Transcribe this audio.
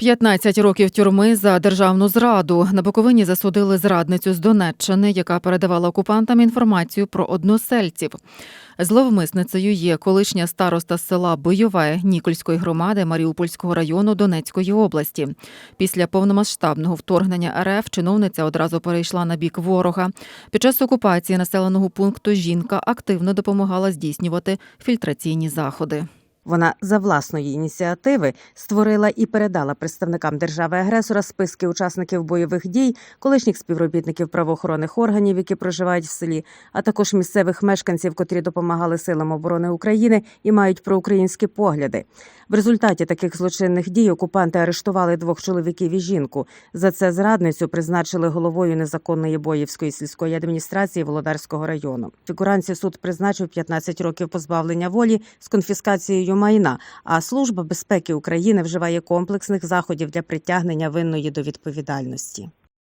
15 років тюрми за державну зраду. На Буковині засудили зрадницю з Донеччини, яка передавала окупантам інформацію про односельців. Зловмисницею є колишня староста села Бойове Нікольської громади Маріупольського району Донецької області. Після повномасштабного вторгнення РФ чиновниця одразу перейшла на бік ворога. Під час окупації населеного пункту жінка активно допомагала здійснювати фільтраційні заходи. Вона за власної ініціативи створила і передала представникам держави-агресора списки учасників бойових дій, колишніх співробітників правоохоронних органів, які проживають в селі, а також місцевих мешканців, котрі допомагали силам оборони України і мають проукраїнські погляди. В результаті таких злочинних дій окупанти арештували двох чоловіків і жінку. За це зрадницю призначили головою незаконної боївської сільської адміністрації Володарського району. Фігуранці суд призначив 15 років позбавлення волі з конфіскацією майна. А служба безпеки України вживає комплексних заходів для притягнення винної до відповідальності.